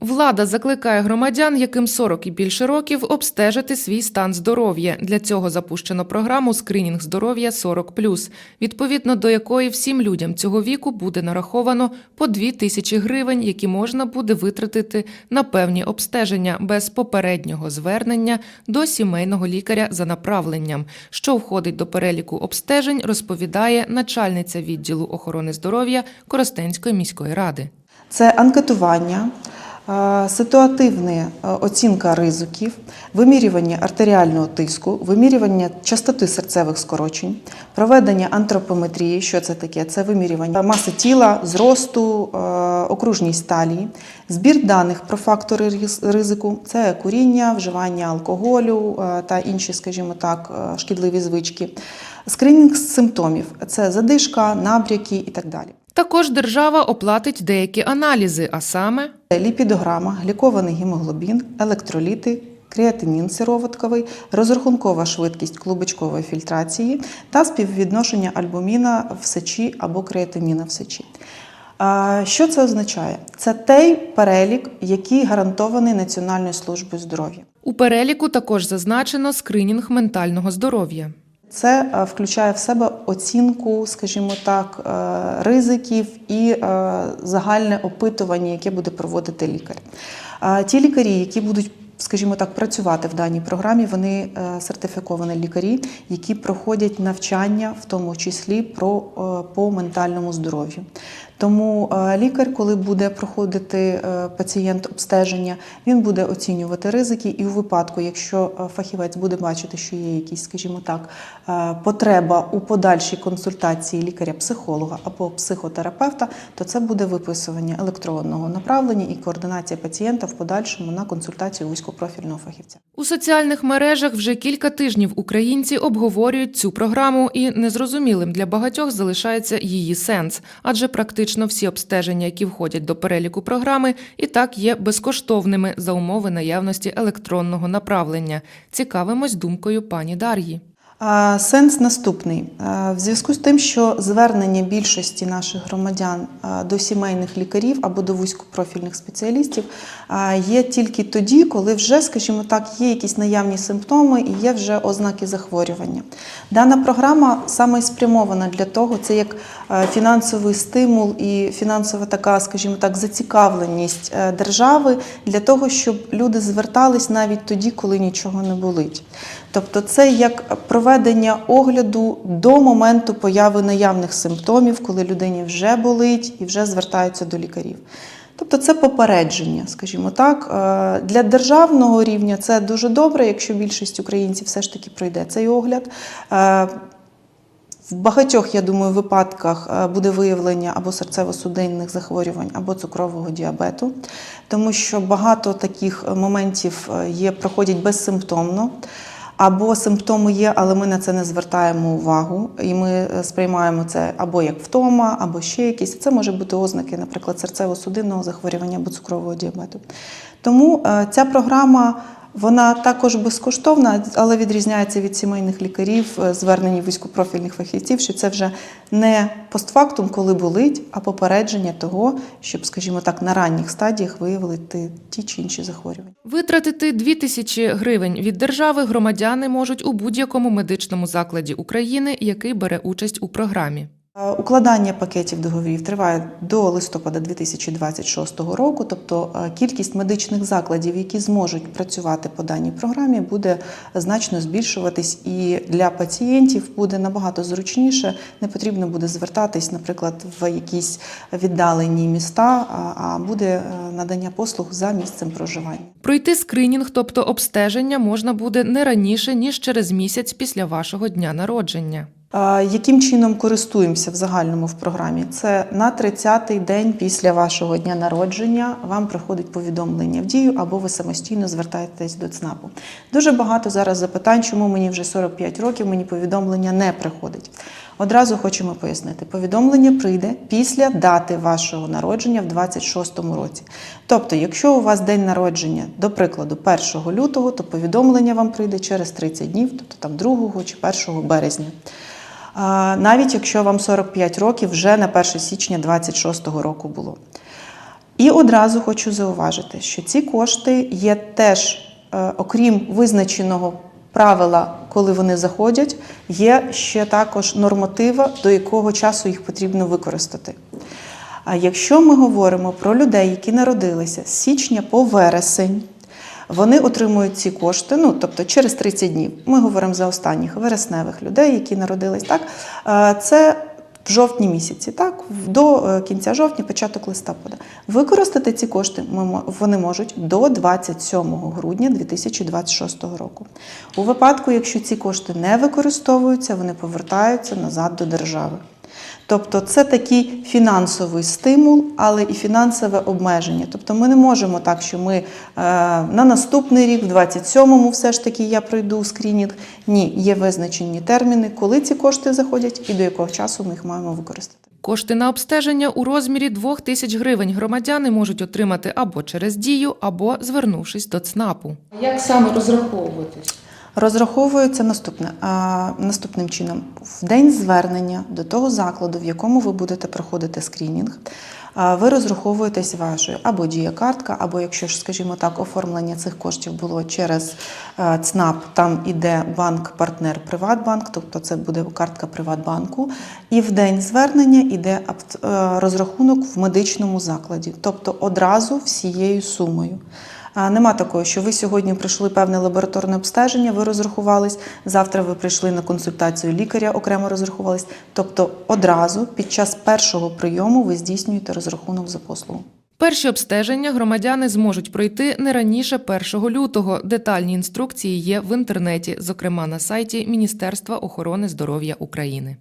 Влада закликає громадян, яким 40 і більше років, обстежити свій стан здоров'я. Для цього запущено програму Скринінг здоров'я 40+, відповідно до якої всім людям цього віку буде нараховано по 2 тисячі гривень, які можна буде витратити на певні обстеження без попереднього звернення до сімейного лікаря за направленням. Що входить до переліку обстежень, розповідає начальниця відділу охорони здоров'я Коростенської міської ради. Це анкетування, ситуативна оцінка ризиків, вимірювання артеріального тиску, вимірювання частоти серцевих скорочень, проведення антропометрії. Що це таке? Це вимірювання маси тіла, зросту, окружність талії, збір даних про фактори ризику, це куріння, вживання алкоголю та інші, скажімо так, шкідливі звички. Скринінг симптомів це задишка, набряки і так далі. Також держава оплатить деякі аналізи, а саме Ліпідограма, глікований гемоглобін, електроліти, креатинін сироватковий, розрахункова швидкість клубочкової фільтрації та співвідношення альбуміна в сечі або креатиніна в сечі. Що це означає? Це той перелік, який гарантований Національною службою здоров'я. у переліку також зазначено скринінг ментального здоров'я. Це е, включає в себе оцінку, скажімо так, е, ризиків і е, загальне опитування, яке буде проводити лікар. Ті лікарі, які будуть Скажімо так, працювати в даній програмі, вони сертифіковані лікарі, які проходять навчання, в тому числі про по ментальному здоров'ю. Тому е, лікар, коли буде проходити е, пацієнт обстеження, він буде оцінювати ризики, і у випадку, якщо е, фахівець буде бачити, що є якісь, скажімо так, потреба у подальшій консультації лікаря-психолога або психотерапевта, то це буде виписування електронного направлення і координація пацієнта в подальшому на консультацію вузькопрофільного фахівця. У соціальних мережах вже кілька тижнів українці обговорюють цю програму, і незрозумілим для багатьох залишається її сенс, адже практично всі обстеження, які входять до переліку програми, і так є безкоштовними за умови наявності електронного направлення. Цікавимось думкою пані Дар'ї. Сенс наступний. В зв'язку з тим, що звернення більшості наших громадян до сімейних лікарів або до вузькопрофільних спеціалістів є тільки тоді, коли вже, скажімо так, є якісь наявні симптоми і є вже ознаки захворювання. Дана програма саме спрямована для того, це як фінансовий стимул і фінансова така, скажімо так, зацікавленість е, держави для того, щоб люди звертались навіть тоді, коли нічого не болить. Тобто, це як проведення огляду до моменту появи наявних симптомів, коли людині вже болить і вже звертаються до лікарів. Тобто це попередження, скажімо так. Е, Для державного рівня це дуже добре, якщо більшість українців все ж таки пройде цей огляд. Е, В багатьох, я думаю, випадках е, буде виявлення або серцево-судинних захворювань, або цукрового діабету, тому що багато таких моментів є, проходять безсимптомно. Або симптоми є, але ми на це не звертаємо увагу, і ми е, сприймаємо це або як втома, або ще якісь. Це може бути ознаки, наприклад, серцево-судинного захворювання або цукрового діабету. Тому е, ця програма вона також безкоштовна, але відрізняється від сімейних лікарів, е, звернень вузькопрофільних фахівців, що це вже не постфактум, коли болить, а попередження того, щоб, скажімо так, на ранніх стадіях виявити ті чи інші захворювання. Витратити 2 тисячі гривень від держави громадяни можуть у будь-якому медичному закладі України, який бере участь у програмі. Е, Укладання пакетів договорів триває до листопада 2026 року, тобто е, кількість медичних закладів, які зможуть працювати по даній програмі, буде значно збільшуватись, і для пацієнтів буде набагато зручніше. Не потрібно буде звертатись, наприклад, в якісь віддалені міста, а- буде е, надання послуг за місцем проживання. Пройти скринінг, тобто обстеження, можна буде не раніше ніж через місяць після вашого дня народження. Яким чином користуємося в загальному в програмі? Це на 30-й день після вашого дня народження вам приходить повідомлення в дію або ви самостійно звертаєтесь до ЦНАПу. Дуже багато зараз запитань, чому мені вже 45 років, мені повідомлення не приходить. Одразу хочемо пояснити, повідомлення прийде після дати вашого народження в 26-му році. Тобто, якщо у вас день народження, до прикладу, 1 лютого, то повідомлення вам прийде через 30 днів, тобто там 2 чи 1 березня. Навіть якщо вам 45 років, вже на 1 січня 26 року було. І одразу хочу зауважити, що ці кошти є теж, е, окрім визначеного правила, коли вони заходять, є ще також норматива, до якого часу їх потрібно використати. А якщо ми говоримо про людей, які народилися з січня по вересень, вони отримують ці кошти, ну тобто через 30 днів. Ми говоримо за останніх вересневих людей, які народились. Так Е, це в жовтні місяці, так до е, кінця жовтня, початок листопада. Використати ці кошти вони можуть до 27 грудня 2026 року. У випадку, якщо ці кошти не використовуються, вони повертаються назад до держави. Тобто це такий фінансовий стимул, але і фінансове обмеження. Тобто ми не можемо так, що ми е, на наступний рік, в 27-му, все ж таки я пройду скрінінг. Ні, є визначені терміни, коли ці кошти заходять і до якого часу ми їх маємо використати. Кошти на обстеження у розмірі 2 тисяч гривень громадяни можуть отримати або через дію, або звернувшись до ЦНАПу. Як саме розраховуватись? Розраховується наступне, а, наступним чином: в день звернення до того закладу, в якому ви будете проходити скрінінг, а, ви розраховуєтесь вашою або дія-картка, або якщо ж, скажімо так, оформлення цих коштів було через е, ЦНАП, там іде банк-партнер Приватбанк, тобто це буде картка Приватбанку. І в день звернення іде е, розрахунок в медичному закладі, тобто одразу всією сумою. Нема такого, що ви сьогодні пройшли певне лабораторне обстеження, ви розрахувались. Завтра ви прийшли на консультацію лікаря, окремо розрахувались. Тобто одразу під час першого прийому ви здійснюєте розрахунок за послугу. Перші обстеження громадяни зможуть пройти не раніше 1 лютого. Детальні інструкції є в інтернеті, зокрема на сайті Міністерства охорони здоров'я України.